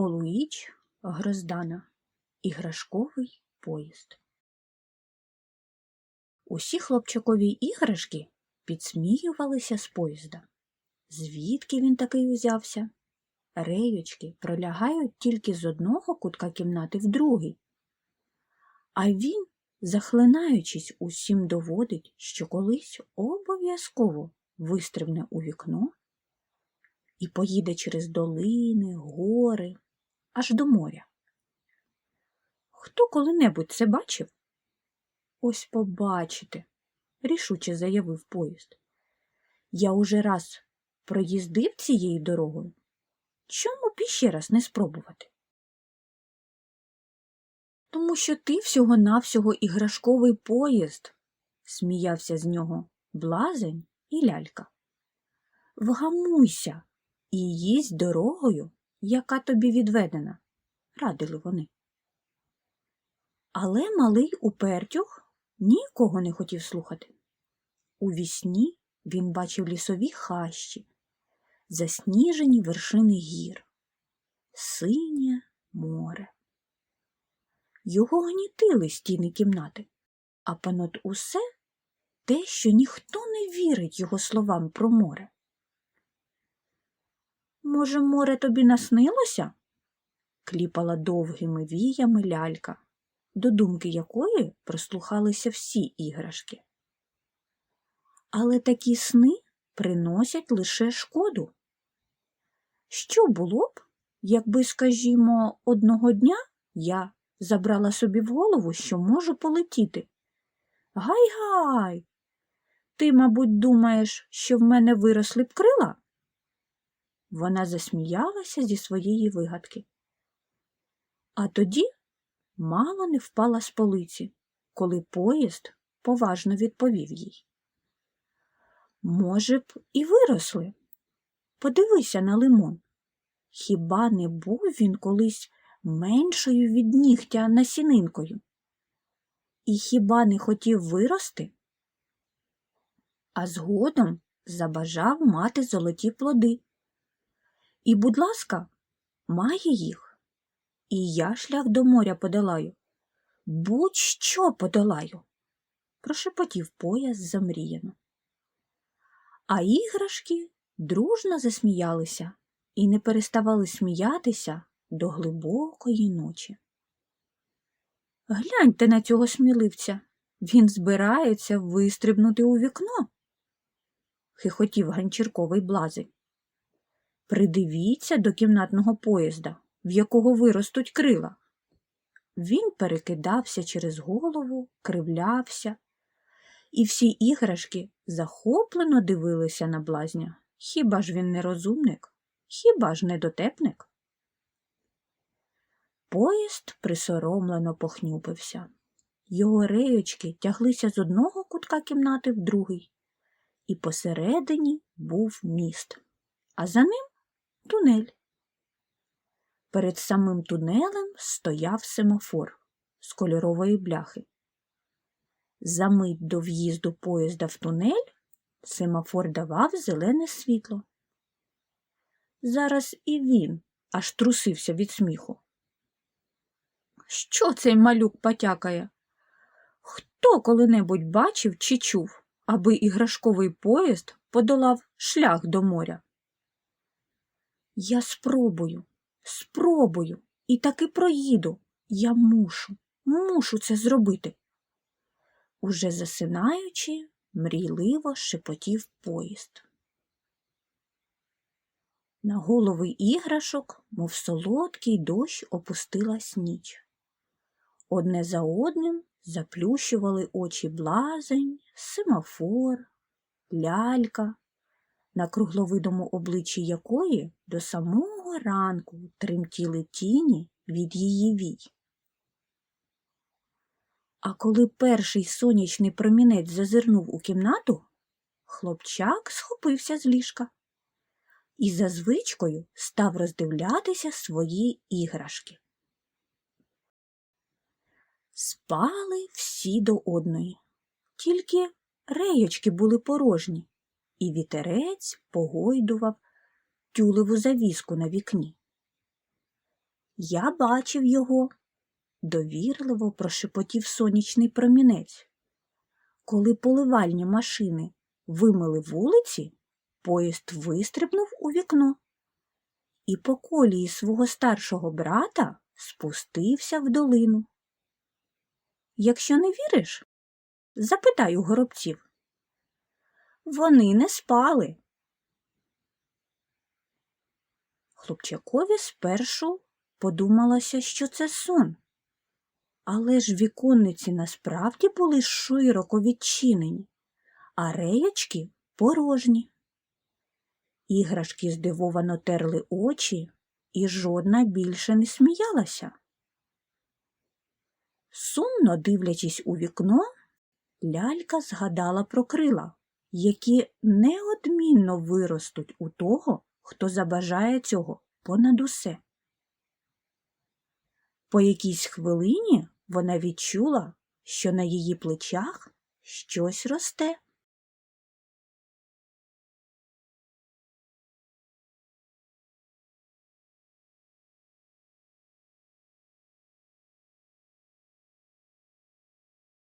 Олуїч Гроздана. Іграшковий поїзд. Усі хлопчакові іграшки підсміювалися з поїзда. Звідки він такий узявся? Реючки пролягають тільки з одного кутка кімнати в другий. А він, захлинаючись, усім доводить, що колись обов'язково вистрибне у вікно і поїде через долини, гори, аж до моря. Хто коли-небудь це бачив? Ось побачите, рішуче заявив поїзд. Я уже раз проїздив цією дорогою. Чому б іще раз не спробувати? Тому що ти всього-навсього іграшковий поїзд, сміявся з нього блазень і лялька. Вгамуйся і їсть дорогою, яка тобі відведена, радили вони. Але малий упертюх нікого не хотів слухати. У вісні він бачив лісові хащі, засніжені вершини гір, синє море. Його гнітили стіни кімнати, а понад усе те, що ніхто не вірить його словам про море. Може, море тобі наснилося? кліпала довгими віями лялька, до думки якої прислухалися всі іграшки. Але такі сни приносять лише шкоду. Що було б, якби, скажімо, одного дня я забрала собі в голову, що можу полетіти? Гай-гай! Ти, мабуть, думаєш, що в мене виросли б крила? Вона засміялася зі своєї вигадки. А тоді мало не впала з полиці, коли поїзд поважно відповів їй. Може б, і виросли. Подивися на лимон. Хіба не був він колись меншою від нігтя насінинкою? І хіба не хотів вирости? А згодом забажав мати золоті плоди. І, будь ласка, має їх. І я шлях до моря подолаю. Будь-що подолаю, прошепотів пояс замріяно. А іграшки дружно засміялися і не переставали сміятися до глибокої ночі. Гляньте на цього сміливця. Він збирається вистрибнути у вікно, хихотів ганчірковий блазень. Придивіться до кімнатного поїзда, в якого виростуть крила. Він перекидався через голову, кривлявся, і всі іграшки захоплено дивилися на блазня. Хіба ж він не розумник? Хіба ж не дотепник? Поїзд присоромлено похнюпився. Його реєчки тяглися з одного кутка кімнати в другий, і посередині був міст, а за ним тунель. Перед самим тунелем стояв семафор з кольорової бляхи. За мить до в'їзду поїзда в тунель семафор давав зелене світло. Зараз і він аж трусився від сміху. Що цей малюк потякає? Хто коли-небудь бачив чи чув, аби іграшковий поїзд подолав шлях до моря? Я спробую, спробую і таки проїду. Я мушу, мушу це зробити. Уже засинаючи, мрійливо шепотів поїзд. На голови іграшок, мов солодкий дощ, опустилась ніч. Одне за одним заплющували очі блазень, семафор, лялька, на кругловидому обличчі якої до самого ранку тремтіли тіні від її вій. А коли перший сонячний промінець зазирнув у кімнату, хлопчак схопився з ліжка і за звичкою став роздивлятися свої іграшки. Спали всі до одної, тільки реєчки були порожні, і вітерець погойдував тюлеву завіску на вікні. Я бачив його, довірливо прошепотів сонячний промінець. Коли поливальні машини вимили вулиці, поїзд вистрибнув у вікно і по колії свого старшого брата спустився в долину. Якщо не віриш, запитай у горобців. Вони не спали. Хлопчакові спершу подумалося, що це сон. Але ж віконниці насправді були широко відчинені, а реєчки порожні. Іграшки здивовано терли очі, і жодна більше не сміялася. Сумно дивлячись у вікно, лялька згадала про крила, які неодмінно виростуть у того, хто забажає цього понад усе. По якійсь хвилині вона відчула, що на її плечах щось росте.